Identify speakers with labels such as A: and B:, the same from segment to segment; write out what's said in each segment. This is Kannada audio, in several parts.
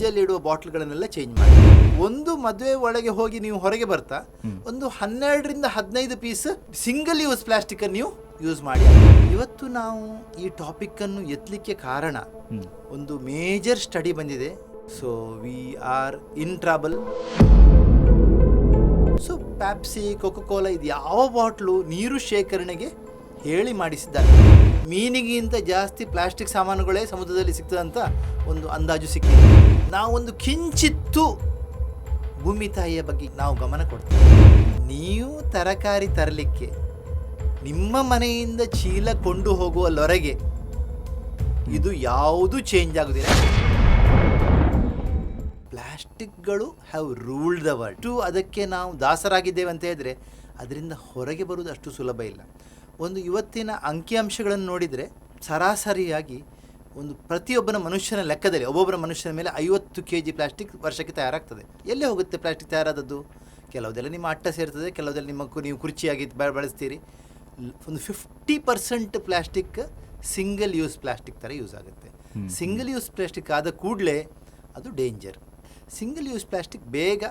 A: ಫ್ರಿಜ್ಜಲ್ಲಿ ಇಡುವ ಬಾಟ್ಲ್ಗಳನ್ನೆಲ್ಲ ಚೇಂಜ್ ಮಾಡಿ. ಒಂದು ಮದುವೆ ಒಳಗೆ ಹೋಗಿ ನೀವು ಹೊರಗೆ ಬರ್ತಾ ಒಂದು ಹನ್ನೆರಡರಿಂದ ಹದಿನೈದು ಪೀಸ್ ಸಿಂಗಲ್ ಯೂಸ್ ಪ್ಲಾಸ್ಟಿಕ್ ಅನ್ನು ನೀವು ಯೂಸ್ ಮಾಡಿ. ಇವತ್ತು ನಾವು ಈ ಟಾಪಿಕ್ ಅನ್ನು ಎತ್ತಲಿಕ್ಕೆ ಕಾರಣ ಒಂದು ಮೇಜರ್ ಸ್ಟಡಿ ಬಂದಿದೆ. So we are in trouble so Pepsi cola ಇದು ಯಾವ ಬಾಟ್ಲು ನೀರು ಶೇಖರಣೆಗೆ ಹೇಳಿ ಮಾಡಿಸಿದ್ದಾರೆ. ಮೀನಿಗಿಂತ ಜಾಸ್ತಿ ಪ್ಲಾಸ್ಟಿಕ್ ಸಾಮಾನುಗಳೇ ಸಮುದ್ರದಲ್ಲಿ ಸಿಗ್ತದಂತ ಒಂದು ಅಂದಾಜು ಸಿಕ್ಕಿದೆ. ನಾವೊಂದು ಕಿಂಚಿತ್ತು ಭೂಮಿ ತಾಯಿಯ ಬಗ್ಗೆ ನಾವು ಗಮನ ಕೊಡ್ತೇವೆ. ನೀವು ತರಕಾರಿ ತರಲಿಕ್ಕೆ, ನಿಮ್ಮ ಮನೆಯಿಂದ ಚೀಲ ಕೊಂಡು ಹೋಗುವ ಲೊರೆಗೆ ಇದು ಯಾವುದೂ ಚೇಂಜ್ ಆಗುದಿಲ್ಲ. ಪ್ಲಾಸ್ಟಿಕ್ಗಳು have ruled the world too ಅದಕ್ಕೆ ನಾವು ದಾಸರಾಗಿದ್ದೇವೆ ಅಂತ ಹೇಳಿದ್ರೆ, ಅದರಿಂದ ಹೊರಗೆ ಬರುವುದು ಅಷ್ಟು ಸುಲಭ ಇಲ್ಲ. ಒಂದು ಇವತ್ತಿನ ಅಂಕಿಅಂಶಗಳನ್ನು ನೋಡಿದರೆ ಸರಾಸರಿಯಾಗಿ ಒಂದು ಪ್ರತಿಯೊಬ್ಬನ ಮನುಷ್ಯನ ಲೆಕ್ಕದಲ್ಲಿ ಒಬ್ಬೊಬ್ಬರ ಮನುಷ್ಯನ ಮೇಲೆ ಐವತ್ತು ಕೆ ಜಿ ಪ್ಲಾಸ್ಟಿಕ್ ವರ್ಷಕ್ಕೆ ತಯಾರಾಗ್ತದೆ. ಎಲ್ಲೇ ಹೋಗುತ್ತೆ ಪ್ಲಾಸ್ಟಿಕ್ ತಯಾರಾದದ್ದು? ಕೆಲವುದೆಲ್ಲ ನಿಮ್ಮ ಅಟ್ಟ ಸೇರ್ತದೆ ಕೆಲವುದೆಲ್ಲ ನಿಮ್ಮ ನೀವು ಕುರ್ಚಿಯಾಗಿ ಬಳಸ್ತೀರಿ. ಒಂದು fifty percent plastic single use plastic ಥರ ಯೂಸ್ ಆಗುತ್ತೆ. ಸಿಂಗಲ್ ಯೂಸ್ ಪ್ಲಾಸ್ಟಿಕ್ ಆದ ಕೂಡಲೇ ಅದು ಡೇಂಜರ್ ಸಿಂಗಲ್ ಯೂಸ್ ಪ್ಲಾಸ್ಟಿಕ್ ಬೇಗ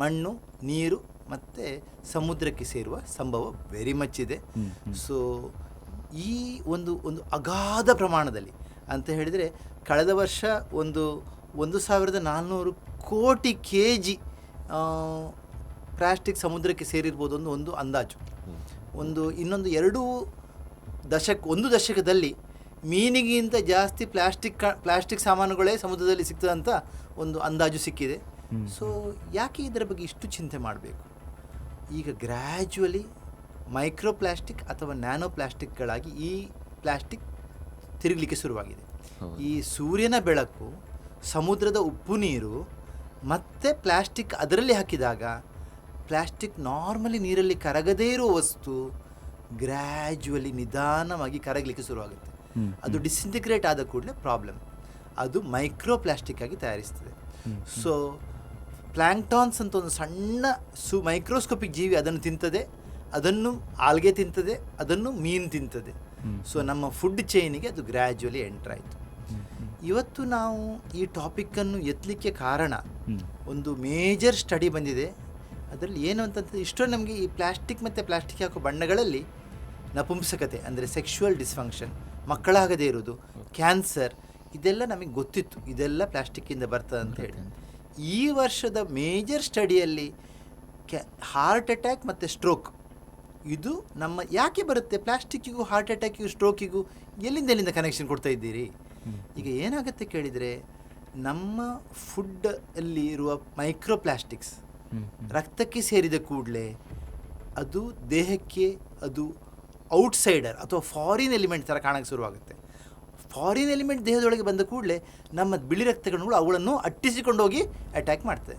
A: ಮಣ್ಣು ನೀರು ಮತ್ತು ಸಮುದ್ರಕ್ಕೆ ಸೇರುವ ಸಂಭವ ವೆರಿ ಮಚ್ ಇದೆ. ಸೊ ಈ ಒಂದು ಒಂದು ಅಗಾಧ ಪ್ರಮಾಣದಲ್ಲಿ ಅಂತ ಹೇಳಿದರೆ ಕಳೆದ ವರ್ಷ ಒಂದು ಒಂದು ಸಾವಿರದ ನಾಲ್ನೂರು ಕೋಟಿ ಕೆ ಜಿ ಪ್ಲಾಸ್ಟಿಕ್ ಸಮುದ್ರಕ್ಕೆ ಸೇರಿರ್ಬೋದು ಒಂದು ಒಂದು ಅಂದಾಜು. ಒಂದು ಇನ್ನೊಂದು ಎರಡು ದಶಕ ಒಂದು ದಶಕದಲ್ಲಿ ಮೀನಿಗಿಂತ ಜಾಸ್ತಿ ಪ್ಲಾಸ್ಟಿಕ್ ಪ್ಲಾಸ್ಟಿಕ್ ಸಾಮಾನುಗಳೇ ಸಮುದ್ರದಲ್ಲಿ ಸಿಗ್ತದೆ ಅಂತ ಒಂದು ಅಂದಾಜು ಸಿಕ್ಕಿದೆ. ಸೊ ಯಾಕೆ ಇದರ ಬಗ್ಗೆ ಇಷ್ಟು ಚಿಂತೆ ಮಾಡಬೇಕು? ಈಗ ಗ್ರ್ಯಾಜುವಲಿ ಮೈಕ್ರೋ ಪ್ಲಾಸ್ಟಿಕ್ ಅಥವಾ ನ್ಯಾನೋ ಪ್ಲಾಸ್ಟಿಕ್ಗಳಾಗಿ ಈ ಪ್ಲಾಸ್ಟಿಕ್ ತಿರುಗಲಿಕ್ಕೆ ಶುರುವಾಗಿದೆ. ಈ ಸೂರ್ಯನ ಬೆಳಕು ಸಮುದ್ರದ ಉಪ್ಪು ನೀರು ಮತ್ತೆ ಪ್ಲಾಸ್ಟಿಕ್ ಅದರಲ್ಲಿ ಹಾಕಿದಾಗ ಪ್ಲಾಸ್ಟಿಕ್ ನಾರ್ಮಲಿ ನೀರಲ್ಲಿ ಕರಗದೇ ಇರುವ ವಸ್ತು ಗ್ರ್ಯಾಜುವಲಿ ನಿಧಾನವಾಗಿ ಕರಗಲಿಕ್ಕೆ ಶುರುವಾಗುತ್ತೆ. ಅದು ಡಿಸಿಂಟಿಗ್ರೇಟ್ ಆದ ಕೂಡಲೇ ಪ್ರಾಬ್ಲಮ್ ಅದು ಮೈಕ್ರೋ ಪ್ಲಾಸ್ಟಿಕ್ ಆಗಿ ತಯಾರಿಸ್ತದೆ. ಸೊ ಪ್ಲ್ಯಾಂಕ್ಟಾನ್ಸ್ ಅಂತ ಒಂದು ಸಣ್ಣ ಸು ಮೈಕ್ರೋಸ್ಕೋಪಿಕ್ ಜೀವಿ ಅದನ್ನು ತಿಂತದೆ. ಅದನ್ನು ಆಲ್ಗೆ ತಿಂತದೆ ಅದನ್ನು ಮೀನು ತಿಂತದೆ. ಸೊ ನಮ್ಮ ಫುಡ್ ಚೈನಿಗೆ ಅದು ಗ್ರ್ಯಾಜುವಲಿ ಎಂಟರ್ ಆಯಿತು. ಇವತ್ತು ನಾವು ಈ ಟಾಪಿಕ್ಕನ್ನು ಎತ್ತಲಿಕ್ಕೆ ಕಾರಣ ಒಂದು ಮೇಜರ್ ಸ್ಟಡಿ ಬಂದಿದೆ. ಅದರಲ್ಲಿ ಏನು ಅಂತಂದರೆ ಇಷ್ಟೋ ನಮಗೆ ಈ ಪ್ಲಾಸ್ಟಿಕ್ ಮತ್ತು ಪ್ಲಾಸ್ಟಿಕ್ ಹಾಕೋ ಬಣ್ಣಗಳಲ್ಲಿ ನಪುಂಸಕತೆ ಅಂದರೆ ಸೆಕ್ಷುವಲ್ ಡಿಸ್ಫಂಕ್ಷನ್ ಮಕ್ಕಳಾಗದೇ ಇರೋದು ಕ್ಯಾನ್ಸರ್ ಇದೆಲ್ಲ ನಮಗೆ ಗೊತ್ತಿತ್ತು. ಇದೆಲ್ಲ ಪ್ಲಾಸ್ಟಿಕ್ಕಿಂದ ಬರ್ತದೆ ಅಂತ ಹೇಳಿ. ಈ ವರ್ಷದ ಮೇಜರ್ ಸ್ಟಡಿಯಲ್ಲಿ ಕ್ಯಾ ಹಾರ್ಟ್ ಅಟ್ಯಾಕ್ ಮತ್ತು ಸ್ಟ್ರೋಕ್ ಇದು ನಮ್ಮ ಯಾಕೆ ಬರುತ್ತೆ? ಪ್ಲಾಸ್ಟಿಕ್ಕಿಗೂ ಹಾರ್ಟ್ ಅಟ್ಯಾಕಿಗೂ ಸ್ಟ್ರೋಕಿಗೂ ಎಲ್ಲಿಂದ ಎಲ್ಲಿಂದ ಕನೆಕ್ಷನ್ ಕೊಡ್ತಾ ಇದ್ದೀರಿ? ಈಗ ಏನಾಗುತ್ತೆ ಕೇಳಿದರೆ ನಮ್ಮ ಫುಡ್ ಅಲ್ಲಿ ಇರುವ ಮೈಕ್ರೋ ಪ್ಲಾಸ್ಟಿಕ್ಸ್ ರಕ್ತಕ್ಕೆ ಸೇರಿದ ಕೂಡಲೇ ಅದು ದೇಹಕ್ಕೆ ಅದು ಔಟ್ಸೈಡರ್ ಅಥವಾ ಫಾರಿನ್ ಎಲಿಮೆಂಟ್ ಥರ ಕಾಣಕ್ಕೆ ಶುರುವಾಗುತ್ತೆ. ಫಾರಿನ್ ಎಲಿಮೆಂಟ್ ದೇಹದೊಳಗೆ ಬಂದ ಕೂಡಲೇ ನಮ್ಮ ಬಿಳಿ ರಕ್ತಕಣಗಳು ಅವುಗಳನ್ನು ಅಟ್ಟಿಸಿಕೊಂಡು ಹೋಗಿ ಅಟ್ಯಾಕ್ ಮಾಡ್ತದೆ.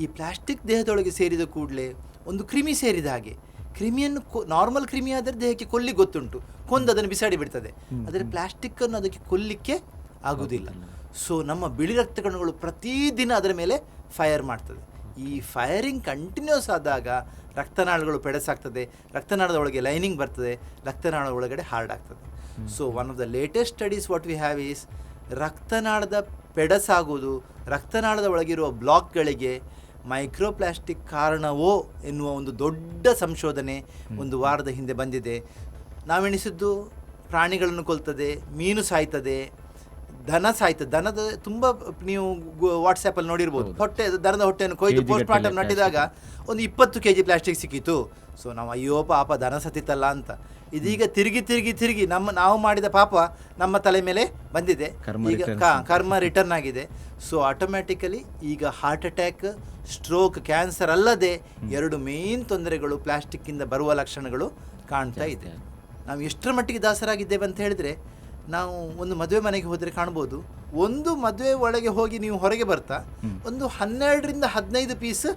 A: ಈ ಪ್ಲಾಸ್ಟಿಕ್ ದೇಹದೊಳಗೆ ಸೇರಿದ ಕೂಡಲೇ ಒಂದು ಕ್ರಿಮಿ ಸೇರಿದ ಹಾಗೆ ಕ್ರಿಮಿಯನ್ನು ನಾರ್ಮಲ್ ಕ್ರಿಮಿ ಆದರೆ ದೇಹಕ್ಕೆ ಕೊಲ್ಲಿ ಗೊತ್ತುಂಟು. ಕೊಂದು ಅದನ್ನು ಬಿಸಾಡಿ ಬಿಡ್ತದೆ. ಆದರೆ ಪ್ಲಾಸ್ಟಿಕ್ಕನ್ನು ಅದಕ್ಕೆ ಕೊಲ್ಲಿಕ್ಕೆ ಆಗುವುದಿಲ್ಲ ಸೊ ನಮ್ಮ ಬಿಳಿ ರಕ್ತ ಕಣಗಳು ಪ್ರತಿದಿನ ಅದರ ಮೇಲೆ ಫೈರ್ ಮಾಡ್ತದೆ. ಈ ಫೈರಿಂಗ್ ಕಂಟಿನ್ಯೂಸ್ ಆದಾಗ ರಕ್ತನಾಳಗಳು ಪೆಡಸಾಗ್ತದೆ. ರಕ್ತನಾಳದ ಒಳಗೆ ಲೈನಿಂಗ್ ಬರ್ತದೆ. ರಕ್ತನಾಳದ ಒಳಗಡೆ ಹಾರ್ಡ್ ಆಗ್ತದೆ so one of the latest studies what we have is ರಕ್ತನಾಳದ ಪೆಡಸಾಗುವುದು ರಕ್ತನಾಳದ ಒಳಗಿರುವ ಬ್ಲಾಕ್ಗಳಿಗೆ ಮೈಕ್ರೋಪ್ಲಾಸ್ಟಿಕ್ ಕಾರಣವೋ ಎನ್ನುವ ಒಂದು ದೊಡ್ಡ ಸಂಶೋಧನೆ ಒಂದು ವಾರದ ಹಿಂದೆ ಬಂದಿದೆ. ನಾವೆಣಿಸಿದ್ದು ಪ್ರಾಣಿಗಳನ್ನು ಕೊಲ್ತದೆ, ಮೀನು ಸಾಯ್ತದೆ ದನ ಸಾಯ್ತದೆ ದನದ ತುಂಬ ನೀವು ವಾಟ್ಸಪ್ಪಲ್ಲಿ ನೋಡಿರ್ಬೋದು. ಹೊಟ್ಟೆ ದನದ ಹೊಟ್ಟೆಯನ್ನು ಕೊಯ್ದು ಪೋಸ್ಟ್ ಮಾರ್ಟಮ್ ನಟ್ಟಿದಾಗ ಒಂದು ಇಪ್ಪತ್ತು ಕೆ ಜಿ ಪ್ಲಾಸ್ಟಿಕ್ ಸಿಕ್ಕಿತು ಸೊ ನಾವು ಅಯ್ಯೋ ಪಾಪ ದನ ಸತ್ತಿತ್ತಲ್ಲ ಅಂತ. ಇದೀಗ ತಿರುಗಿ ತಿರುಗಿ ತಿರುಗಿ ನಮ್ಮ ನಾವು ಮಾಡಿದ ಪಾಪ ನಮ್ಮ ತಲೆ ಮೇಲೆ ಬಂದಿದೆ. ಈಗ ಕರ್ಮ ರಿಟರ್ನ್ ಆಗಿದೆ. ಸೊ ಆಟೋಮ್ಯಾಟಿಕಲಿ ಈಗ ಹಾರ್ಟ್ ಅಟ್ಯಾಕ್ ಸ್ಟ್ರೋಕ್ ಕ್ಯಾನ್ಸರ್ ಅಲ್ಲದೆ ಎರಡು ಮೇನ್ ತೊಂದರೆಗಳು ಪ್ಲಾಸ್ಟಿಕ್ಕಿಂದ ಬರುವ ಲಕ್ಷಣಗಳು ಕಾಣ್ತಾ ಇದೆ. ನಾವು ಎಷ್ಟರ ಮಟ್ಟಿಗೆ ದಾಸರಾಗಿದ್ದೇವೆ ಅಂತ ಹೇಳಿದ್ರೆ ನಾವು ಒಂದು ಮದುವೆ ಮನೆಗೆ ಹೋದರೆ ಕಾಣ್ಬೋದು. ಒಂದು ಮದುವೆ ಒಳಗೆ ಹೋಗಿ ನೀವು ಹೊರಗೆ ಬರ್ತಾ. ಒಂದು ಹನ್ನೆರಡರಿಂದ ಹದಿನೈದು ಪೀಸ್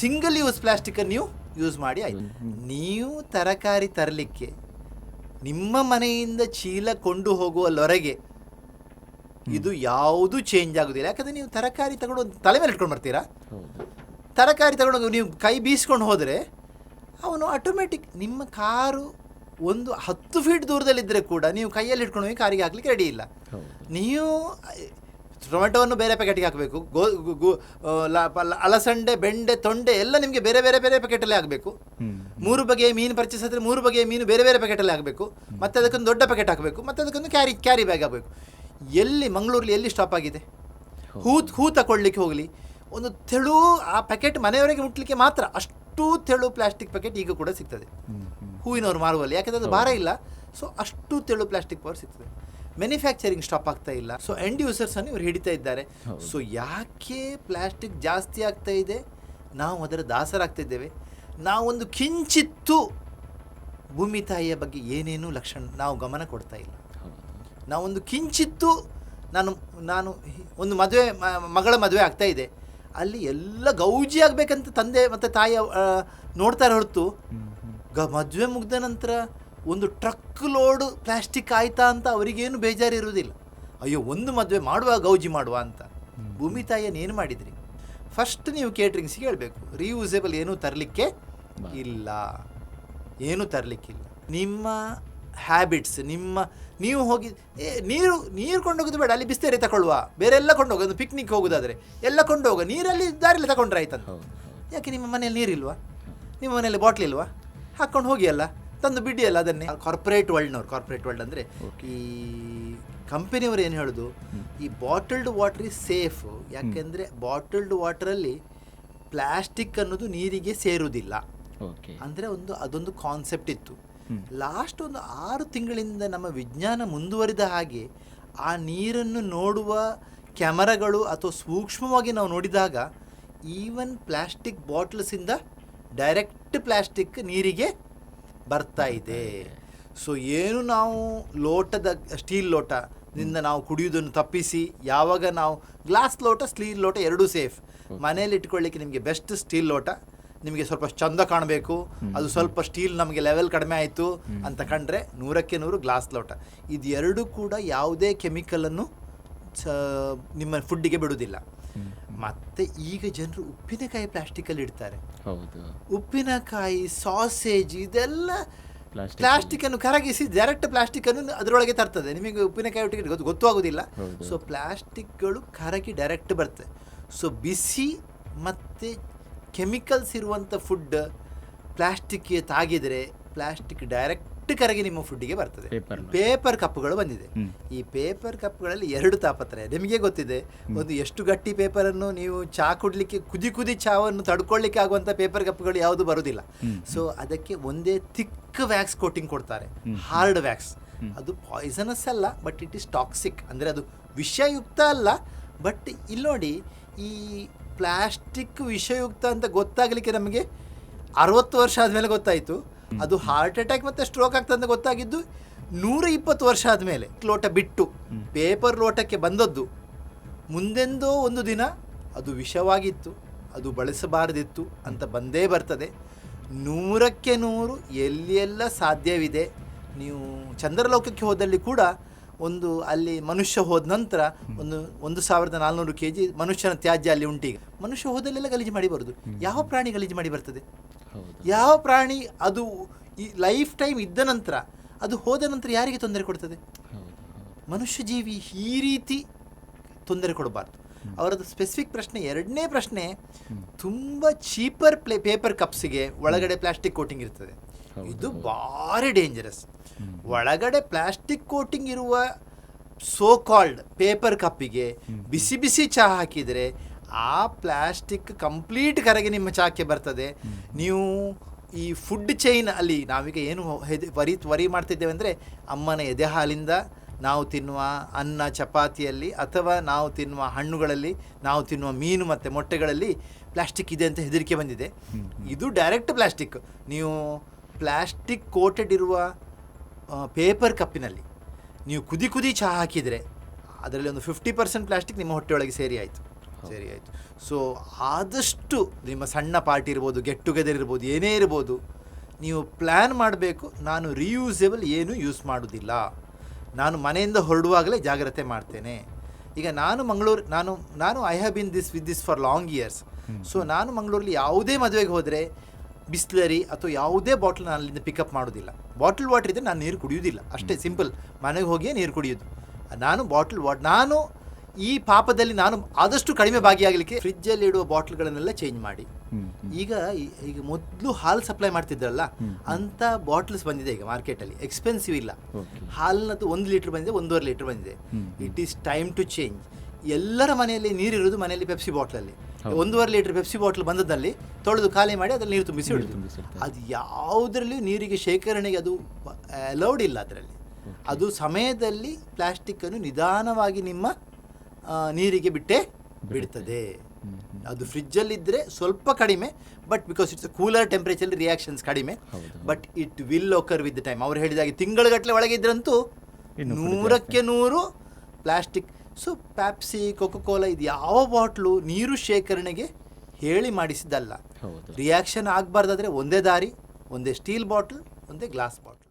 A: ಸಿಂಗಲ್ ಯೂಸ್ ಪ್ಲಾಸ್ಟಿಕ್ಕನ್ನು ನೀವು ಯೂಸ್ ಮಾಡಿ ಆಯಿತು. ನೀವು ತರಕಾರಿ ತರಲಿಕ್ಕೆ ನಿಮ್ಮ ಮನೆಯಿಂದ ಚೀಲ ಕೊಂಡು ಹೋಗುವ ಲೊರೆಗೆ ಇದು ಯಾವುದೂ ಚೇಂಜ್ ಆಗೋದಿಲ್ಲ. ಯಾಕಂದರೆ ನೀವು ತರಕಾರಿ ತಗೊಂಡು ತಲೆ ಮೇಲೆ ಇಟ್ಕೊಂಡು ಬರ್ತೀರಾ? ತರಕಾರಿ ತಗೊಂಡು ನೀವು ಕೈ ಬೀಸ್ಕೊಂಡು ಹೋದರೆ ಅವನು ಆಟೋಮೆಟಿಕ್ ನಿಮ್ಮ ಕಾರು ಒಂದು ಹತ್ತು ಫೀಟ್ ದೂರದಲ್ಲಿದ್ದರೆ ಕೂಡ ನೀವು ಕೈಯಲ್ಲಿ ಇಟ್ಕೊಂಡು ಹೋಗಿ ಕಾರಿಗೆ ಹಾಕ್ಲಿಕ್ಕೆ ರೆಡಿ ಇಲ್ಲ. ನೀವು ಟೊಮೆಟೊವನ್ನು ಬೇರೆ ಪ್ಯಾಕೆಟ್ಗೆ ಹಾಕಬೇಕು. ಗೋ ಗು- ಅಲಸಂಡೆ ಬೆಂಡೆ ತೊಂಡೆ ಎಲ್ಲ ನಿಮಗೆ ಬೇರೆ ಬೇರೆ ಬೇರೆ ಪ್ಯಾಕೆಟಲ್ಲೇ ಆಗಬೇಕು ಮೂರು ಬಗೆಯ ಮೀನು ಪರ್ಚೇಸ್ ಆದರೆ ಮೂರು ಬಗೆಯ ಮೀನು ಬೇರೆ ಬೇರೆ ಪ್ಯಾಕೆಟಲ್ಲೇ ಆಗಬೇಕು ಮತ್ತೆ ಅದಕ್ಕೊಂದು ದೊಡ್ಡ ಪ್ಯಾಕೆಟ್ ಹಾಕಬೇಕು. ಮತ್ತೆ ಅದಕ್ಕೊಂದು ಕ್ಯಾರಿ ಕ್ಯಾರಿ ಬ್ಯಾಗ್ ಆಗಬೇಕು ಎಲ್ಲಿ ಮಂಗಳೂರಲ್ಲಿ ಎಲ್ಲಿ ಸ್ಟಾಪ್ ಆಗಿದೆ? ಹೂ ಹೂ ತಗೊಳ್ಳಿಕ್ಕೆ ಹೋಗಲಿ. ಒಂದು ತೆಳು ಆ ಪ್ಯಾಕೆಟ್ ಮನೆಯವರೆಗೆ ಮುಟ್ಲಿಕ್ಕೆ ಮಾತ್ರ ಅಷ್ಟು ತೆಳು ಪ್ಲಾಸ್ಟಿಕ್ ಪ್ಯಾಕೆಟ್ ಈಗ ಕೂಡ ಸಿಗ್ತದೆ. ಹೂವಿನವರು ಮಾರುವಲ್ಲಿ ಯಾಕಂದ್ರೆ ಅದು ಭಾರ ಇಲ್ಲ. ಸೊ ಅಷ್ಟು ತೆಳು ಪ್ಲಾಸ್ಟಿಕ್ ಪವರ್ ಸಿಗ್ತದೆ. ಮ್ಯಾನುಫ್ಯಾಕ್ಚರಿಂಗ್ ಸ್ಟಾಪ್ ಆಗ್ತಾ ಇಲ್ಲ. ಸೊ ಎಂಡ್ ಯೂಸರ್ಸನ್ನು ಇವರು ಹಿಡಿತಾ ಇದ್ದಾರೆ. ಸೊ ಯಾಕೆ ಪ್ಲಾಸ್ಟಿಕ್ ಜಾಸ್ತಿ ಆಗ್ತಾ ಇದೆ? ನಾವು ಅದರ ದಾಸರಾಗ್ತಿದ್ದೇವೆ ನಾವೊಂದು ಕಿಂಚಿತ್ತು ಭೂಮಿ ತಾಯಿಯ ಬಗ್ಗೆ ಏನೇನೂ ಲಕ್ಷಣ ನಾವು ಗಮನ ಕೊಡ್ತಾ ಇಲ್ಲ. ನಾವೊಂದು ಕಿಂಚಿತ್ತು ನಾನು ನಾನು ಒಂದು ಮದುವೆ ಮಗಳ ಮದುವೆ ಆಗ್ತಾ ಇದೆ. ಅಲ್ಲಿ ಎಲ್ಲ ಗೌಜಿ ಆಗಬೇಕಂತ ತಂದೆ ಮತ್ತು ತಾಯಿ ನೋಡ್ತಾರೆ ಹೊರತು ಗ ಮದುವೆ ಮುಗ್ದ ನಂತರ ಒಂದು ಟ್ರಕ್ ಲೋಡ್ ಪ್ಲಾಸ್ಟಿಕ್ ಆಯ್ತಾ ಅಂತ ಅವರಿಗೇನು ಬೇಜಾರು ಇರುವುದಿಲ್ಲ ಅಯ್ಯೋ ಒಂದು ಮದುವೆ ಮಾಡುವ ಗೌಜಿ ಮಾಡುವ ಅಂತ. ಭೂಮಿ ತಾಯಿಯನ್ನು ಏನು ಮಾಡಿದ್ರಿ? ಫಸ್ಟ್ ನೀವು ಕೇಟ್ರಿಂಗ್ಸಿಗೆ ಹೇಳಬೇಕು. ರೀಯೂಸೇಬಲ್ ಏನೂ ತರಲಿಕ್ಕೆ ಇಲ್ಲ. ಏನೂ ತರಲಿಕ್ಕಿಲ್ಲ. ನಿಮ್ಮ ಹ್ಯಾಬಿಟ್ಸ್ ನಿಮ್ಮ ನೀವು ಹೋಗಿ ಏ ನೀರು ನೀರು ಕೊಂಡೋಗೋದು ಬೇಡ. ಅಲ್ಲಿ ಬಿಸ್ತೇರಿ ತಗೊಳ್ಳುವ. ಬೇರೆ ಎಲ್ಲ ಕೊಂಡೋಗ ಒಂದು ಪಿಕ್ನಿಕ್ ಹೋಗೋದಾದರೆ. ಎಲ್ಲ ಕೊಂಡೋಗ. ನೀರಲ್ಲಿ ದಾರಿಲಿ ತಗೊಂಡ್ರೆ ಆಯ್ತಂತ. ಯಾಕೆ ನಿಮ್ಮ ಮನೆಯಲ್ಲಿ ನೀರಿಲ್ವಾ? ನಿಮ್ಮ ಮನೆಯಲ್ಲಿ ಬಾಟ್ಲ್ ಇಲ್ವಾ? ಹಾಕ್ಕೊಂಡು ಹೋಗಿ ಅಲ್ಲ ತಂದು ಬಿಡಿ ಅಲ್ಲ ಅದನ್ನೇ. ಕಾರ್ಪೊರೇಟ್ ವರ್ಲ್ಡ್ನವ್ರು ಕಾರ್ಪೊರೇಟ್ ವರ್ಲ್ಡ್ ಅಂದರೆ ಈ ಕಂಪನಿಯವರು ಏನು ಹೇಳೋದು ಈ ಬಾಟಲ್ಡ್ ವಾಟರ್ ಈಸ್ ಸೇಫ್ ಯಾಕೆಂದರೆ ಬಾಟಲ್ಡ್ ವಾಟರಲ್ಲಿ ಪ್ಲಾಸ್ಟಿಕ್ ಅನ್ನೋದು ನೀರಿಗೆ ಸೇರುವುದಿಲ್ಲ.
B: ಓಕೆ
A: ಅಂದರೆ ಒಂದು ಅದೊಂದು ಕಾನ್ಸೆಪ್ಟ್ ಇತ್ತು. ಲಾಸ್ಟ್ ಒಂದು ಆರು ತಿಂಗಳಿಂದ ನಮ್ಮ ವಿಜ್ಞಾನ ಮುಂದುವರಿದ ಹಾಗೆ ಆ ನೀರನ್ನು ನೋಡುವ ಕ್ಯಾಮರಾಗಳು ಅಥವಾ ಸೂಕ್ಷ್ಮವಾಗಿ ನಾವು ನೋಡಿದಾಗ ಈವನ್ ಪ್ಲಾಸ್ಟಿಕ್ ಬಾಟ್ಲ್ಸಿಂದ ಡೈರೆಕ್ಟ್ ಪ್ಲಾಸ್ಟಿಕ್ ನೀರಿಗೆ ಬರ್ತಾ ಇದೆ. ಸೊ ಏನು ನಾವು ಲೋಟದ ಸ್ಟೀಲ್ ಲೋಟದಿಂದ ನಾವು ಕುಡಿಯುವುದನ್ನು ತಪ್ಪಿಸಿ ಯಾವಾಗ ನಾವು ಗ್ಲಾಸ್ ಲೋಟ ಸ್ಟೀಲ್ ಲೋಟ ಎರಡೂ ಸೇಫ್. ಮನೆಯಲ್ಲಿ ಇಟ್ಕೊಳ್ಳಿಕ್ಕೆ ನಿಮಗೆ ಬೆಸ್ಟ್ ಸ್ಟೀಲ್ ಲೋಟ ನಿಮಗೆ ಸ್ವಲ್ಪ ಚಂದ ಕಾಣಬೇಕು ಅದು ಸ್ವಲ್ಪ ಸ್ಟೀಲ್ ನಮಗೆ ಲೆವೆಲ್ ಕಡಿಮೆ ಆಯಿತು ಅಂತ ಕಂಡ್ರೆ ನೂರಕ್ಕೆ ನೂರು ಗ್ಲಾಸ್ ಲೋಟ. ಇದು ಎರಡೂ ಕೂಡ ಯಾವುದೇ ಕೆಮಿಕಲನ್ನು ನಿಮ್ಮ ಫುಡ್ಡಿಗೆ ಬಿಡುವುದಿಲ್ಲ. ಮತ್ತೆ ಈಗ ಜನರು ಉಪ್ಪಿನಕಾಯಿ ಪ್ಲಾಸ್ಟಿಕಲ್ಲಿ ಇಡ್ತಾರೆ.
B: ಹೌದು.
A: ಉಪ್ಪಿನಕಾಯಿ ಸಾಸೇಜ್ ಇದೆಲ್ಲ
B: ಪ್ಲಾಸ್ಟಿಕ್.
A: ಪ್ಲಾಸ್ಟಿಕ್ ಅನ್ನು ಕರಗಿಸಿ ಡೈರೆಕ್ಟ್ ಪ್ಲಾಸ್ಟಿಕ್ ಅನ್ನು ಅದರೊಳಗೆ ತರ್ತದೆ. ನಿಮಗೆ ಉಪ್ಪಿನಕಾಯಿ ಒಟ್ಟಿಗೆ ಗೊತ್ತು ಗೊತ್ತೂ ಆಗೋದಿಲ್ಲ.
B: ಹೌದು.
A: ಸೊ ಪ್ಲಾಸ್ಟಿಕ್ಗಳು ಕರಗಿ ಡೈರೆಕ್ಟ್ ಬರ್ತದೆ ಸೊ ಬಿಸಿ ಮತ್ತೆ ಕೆಮಿಕಲ್ಸ್ ಇರುವಂಥ ಫುಡ್ ಪ್ಲಾಸ್ಟಿಕ್ಗೆ ತಾಗಿದರೆ ಪ್ಲಾಸ್ಟಿಕ್ ಡೈರೆಕ್ಟ್ ಕರಗಿ ನಿಮ್ಮ ಫುಡ್ಡಿಗೆ ಬರ್ತದೆ. ಪೇಪರ್ ಕಪ್ಗಳು ಬಂದಿದೆ. ಈ ಪೇಪರ್ ಕಪ್ಗಳಲ್ಲಿ ಎರಡು ತಾಪತ್ರಯ ನಿಮಗೆ ಗೊತ್ತಿದೆ ಒಂದು ಎಷ್ಟು ಗಟ್ಟಿ ಪೇಪರನ್ನು ನೀವು ಚಾ ಕುಡ್ಲಿಕ್ಕೆ ಕುದಿ ಕುದಿ ಚಾವನ್ನು ತಡ್ಕೊಳ್ಳಿಕ್ಕೆ ಆಗುವಂತ ಪೇಪರ್ ಕಪ್ಗಳು ಯಾವುದು
B: ಬರುದಿಲ್ಲ.
A: ಸೊ ಅದಕ್ಕೆ ಒಂದೇ ಥಿಕ್ ವ್ಯಾಕ್ಸ್ ಕೋಟಿಂಗ್ ಕೊಡ್ತಾರೆ. ಹಾರ್ಡ್ ವ್ಯಾಕ್ಸ್ ಅದು ಪಾಯ್ಸನಸ್ ಅಲ್ಲ ಬಟ್ ಇಟ್ ಇಸ್ ಟಾಕ್ಸಿಕ್ ಅಂದ್ರೆ ಅದು ವಿಷಯುಕ್ತ ಅಲ್ಲ ಬಟ್ ಇಲ್ಲಿ ನೋಡಿ ಈ ಪ್ಲಾಸ್ಟಿಕ್ ವಿಷಯುಕ್ತ ಅಂತ ಗೊತ್ತಾಗಲಿಕ್ಕೆ ನಮಗೆ ಅರವತ್ತು ವರ್ಷ ಆದ್ಮೇಲೆ ಗೊತ್ತಾಯಿತು. ಅದು ಹಾರ್ಟ್ ಅಟ್ಯಾಕ್ ಮತ್ತೆ ಸ್ಟ್ರೋಕ್ ಆಗ್ತದೆ ಅಂತ ಗೊತ್ತಾಗಿದ್ದು ನೂರ ಇಪ್ಪತ್ತು ವರ್ಷ ಆದಮೇಲೆ ಲೋಟ ಬಿಟ್ಟು ಪೇಪರ್ ಲೋಟಕ್ಕೆ ಬಂದದ್ದು. ಮುಂದೆಂದೋ ಒಂದು ದಿನ ಅದು ವಿಷವಾಗಿತ್ತು ಅದು ಬಳಸಬಾರದಿತ್ತು ಅಂತ ಬಂದೇ ಬರ್ತದೆ. ನೂರಕ್ಕೆ ನೂರು ಎಲ್ಲೆಲ್ಲ ಸಾಧ್ಯವಿದೆ? ನೀವು ಚಂದ್ರಲೋಕಕ್ಕೆ ಹೋದಲ್ಲಿ ಕೂಡ ಒಂದು ಅಲ್ಲಿ ಮನುಷ್ಯ ಹೋದ ನಂತರ ಒಂದು ಒಂದು ಸಾವಿರದ ನಾಲ್ನೂರು ಕೆ ಜಿ ಮನುಷ್ಯನ ತ್ಯಾಜ್ಯ ಅಲ್ಲಿ ಉಂಟೀಗ. ಮನುಷ್ಯ ಹೋದಲ್ಲೆಲ್ಲ ಗಲೀಜು ಮಾಡಿ ಬರೋದು. ಯಾವ ಪ್ರಾಣಿ ಗಲೀಜು ಮಾಡಿ ಬರ್ತದೆ? ಯಾವ ಪ್ರಾಣಿ ಅದು ಈ ಲೈಫ್ ಟೈಮ್ ಇದ್ದ ನಂತರ ಅದು ಹೋದ ನಂತರ ಯಾರಿಗೆ ತೊಂದರೆ ಕೊಡ್ತದೆ? ಮನುಷ್ಯ ಜೀವಿ ಈ ರೀತಿ ತೊಂದರೆ ಕೊಡಬಾರ್ದು. ಅವರದ್ದು ಸ್ಪೆಸಿಫಿಕ್ ಪ್ರಶ್ನೆ ಎರಡನೇ ಪ್ರಶ್ನೆ ತುಂಬ ಚೀಪರ್ ಪ್ಲೇ ಪೇಪರ್ ಕಪ್ಸಿಗೆ ಒಳಗಡೆ ಪ್ಲಾಸ್ಟಿಕ್ ಕೋಟಿಂಗ್ ಇರ್ತದೆ. ಇದು. ಭಾರಿ ಡೇಂಜರಸ್ ಒಳಗಡೆ ಪ್ಲಾಸ್ಟಿಕ್ ಕೋಟಿಂಗ್ ಇರುವ ಸೋ ಕಾಲ್ಡ್ ಪೇಪರ್ ಕಪ್ಪಿಗೆ ಬಿಸಿ ಬಿಸಿ ಚಹಾ ಹಾಕಿದರೆ ಆ ಪ್ಲಾಸ್ಟಿಕ್ ಕಂಪ್ಲೀಟ್ ಕರಗಿ ನಿಮ್ಮ ಚಹಾಕ್ಕೆ ಬರ್ತದೆ. ನೀವು ಈ ಫುಡ್ ಚೈನ್ ಅಲ್ಲಿ ನಾವೀಗ ಏನು ಹೆದ್- ವರಿ ವರಿ ಮಾಡ್ತಿದ್ದೇವೆ ಅಂದರೆ ಅಮ್ಮನ ಎದೆ ಹಾಲಿಂದ ನಾವು ತಿನ್ನುವ ಅನ್ನ ಚಪಾತಿಯಲ್ಲಿ ಅಥವಾ ನಾವು ತಿನ್ನುವ ಹಣ್ಣುಗಳಲ್ಲಿ ನಾವು ತಿನ್ನುವ ಮೀನು ಮತ್ತು ಮೊಟ್ಟೆಗಳಲ್ಲಿ ಪ್ಲಾಸ್ಟಿಕ್ ಇದೆ ಅಂತ ಹೆದರಿಕೆ ಬಂದಿದೆ. ಇದು ಡೈರೆಕ್ಟ್ ಪ್ಲಾಸ್ಟಿಕ್ ನೀವು ಪ್ಲಾಸ್ಟಿಕ್ ಕೋಟೆಡ್ ಇರುವ ಪೇಪರ್ ಕಪ್ಪಿನಲ್ಲಿ ನೀವು ಕುದಿ ಕುದಿ ಚಹಾ ಹಾಕಿದರೆ ಅದರಲ್ಲಿ ಒಂದು ಫಿಫ್ಟಿ ಪರ್ಸೆಂಟ್ ಪ್ಲಾಸ್ಟಿಕ್ ನಿಮ್ಮ ಹೊಟ್ಟೆಯೊಳಗೆ ಸೇರಿ ಆಯಿತು. ಸೇರಿ ಆಯಿತು. ಸೊ ಆದಷ್ಟು ನಿಮ್ಮ ಸಣ್ಣ ಪಾರ್ಟಿ ಇರ್ಬೋದು ಗೆಟ್ ಟುಗೆದರ್ ಇರ್ಬೋದು ಏನೇ ಇರ್ಬೋದು ನೀವು ಪ್ಲ್ಯಾನ್ ಮಾಡಬೇಕು ನಾನು ರಿಯೂಸೇಬಲ್ ಏನು ಯೂಸ್ ಮಾಡೋದಿಲ್ಲ. ನಾನು ಮನೆಯಿಂದ ಹೊರಡುವಾಗಲೇ ಜಾಗ್ರತೆ ಮಾಡ್ತೇನೆ. ಈಗ ನಾನು ಮಂಗಳೂರು ನಾನು ನಾನು I have been this with this for long years so ನಾನು ಮಂಗಳೂರಲ್ಲಿ ಯಾವುದೇ ಮದುವೆಗೆ ಹೋದರೆ ಬಿಸ್ಲರಿ ಅಥವಾ ಯಾವುದೇ ಬಾಟ್ಲ್ ನಾನು ಅಲ್ಲಿಂದ ಪಿಕಪ್ ಮಾಡೋದಿಲ್ಲ. ಬಾಟಲ್ ವಾಟರ್ ಇದ್ದರೆ ನಾನು ನೀರು ಕುಡಿಯೋದಿಲ್ಲ ಅಷ್ಟೇ ಸಿಂಪಲ್ ಮನೆಗೆ ಹೋಗಿಯೇ ನೀರು ಕುಡಿಯೋದು ನಾನು ಬಾಟಲ್ ವಾಟ್ ನಾನು ಈ ಪಾಪದಲ್ಲಿ ನಾನು ಆದಷ್ಟು ಕಡಿಮೆ ಭಾಗಿಯಾಗಲಿಕ್ಕೆ ಫ್ರಿಜ್ಜಲ್ಲಿ ಇಡುವ ಬಾಟ್ಲ್ಗಳನ್ನೆಲ್ಲ ಚೇಂಜ್ ಮಾಡಿ. ಈಗ ಈಗ ಮೊದಲು ಹಾಲು ಸಪ್ಲೈ ಮಾಡ್ತಿದ್ರಲ್ಲ. ಅಂತ ಬಾಟ್ಲ್ಸ್ ಬಂದಿದೆ ಈಗ ಮಾರ್ಕೆಟಲ್ಲಿ ಎಕ್ಸ್ಪೆನ್ಸಿವ್ ಇಲ್ಲ. ಹಾಲಿನದ್ದು ಒಂದು ಲೀಟರ್ ಬಂದಿದೆ ಒಂದೂವರೆ ಲೀಟರ್ ಬಂದಿದೆ. It is time to change ಎಲ್ಲರ ಮನೆಯಲ್ಲಿ ನೀರಿರೋದು ಮನೆಯಲ್ಲಿ ಪೆಪ್ಸಿ ಬಾಟ್ಲಲ್ಲಿ. ಒಂದೂವರೆ ಲೀಟರ್ ಪೆಪ್ಸಿ ಬಾಟ್ಲ್ ಬಂದದಲ್ಲಿ ತೊಳೆದು ಖಾಲಿ ಮಾಡಿ ಅದ್ರಲ್ಲಿ ನೀರು ತುಂಬಿಸಿ ಇಡುದು ಅದು ಯಾವುದರಲ್ಲಿಯೂ ನೀರಿಗೆ ಶೇಖರಣೆಗೆ ಅದು ಅಲೌಡ್ ಇಲ್ಲ ಅದರಲ್ಲಿ. ಅದು ಸಮಯದಲ್ಲಿ ಪ್ಲಾಸ್ಟಿಕ್ ಅನ್ನು ನಿಧಾನವಾಗಿ ನಿಮ್ಮ ನೀರಿಗೆ ಬಿಟ್ಟೆ ಬಿಡ್ತದೆ. ಅದು ಫ್ರಿಜ್ಜಲ್ಲಿದ್ದರೆ ಸ್ವಲ್ಪ ಕಡಿಮೆ but because it's cooler temperature reactions ಕಡಿಮೆ. But it will occur with time ಅವ್ರು ಹೇಳಿದಾಗೆ ತಿಂಗಳುಗಟ್ಟಲೆ ಒಳಗೆ ಇದ್ರಂತೂ ನೂರಕ್ಕೆ ನೂರು ಪ್ಲಾಸ್ಟಿಕ್ ಸೊ ಪ್ಯಾಪ್ಸಿ ಕೋಲಾ ಇದು ಯಾವ ಬಾಟ್ಲು ನೀರು ಶೇಖರಣೆಗೆ ಹೇಳಿ ಮಾಡಿಸಿದ್ದಲ್ಲ. ರಿಯಾಕ್ಷನ್ ಆಗಬಾರ್ದಾದ್ರೆ ಒಂದೇ ದಾರಿ ಒಂದೇ ಸ್ಟೀಲ್ ಬಾಟ್ಲ್ ಒಂದೇ ಗ್ಲಾಸ್ ಬಾಟ್ಲ್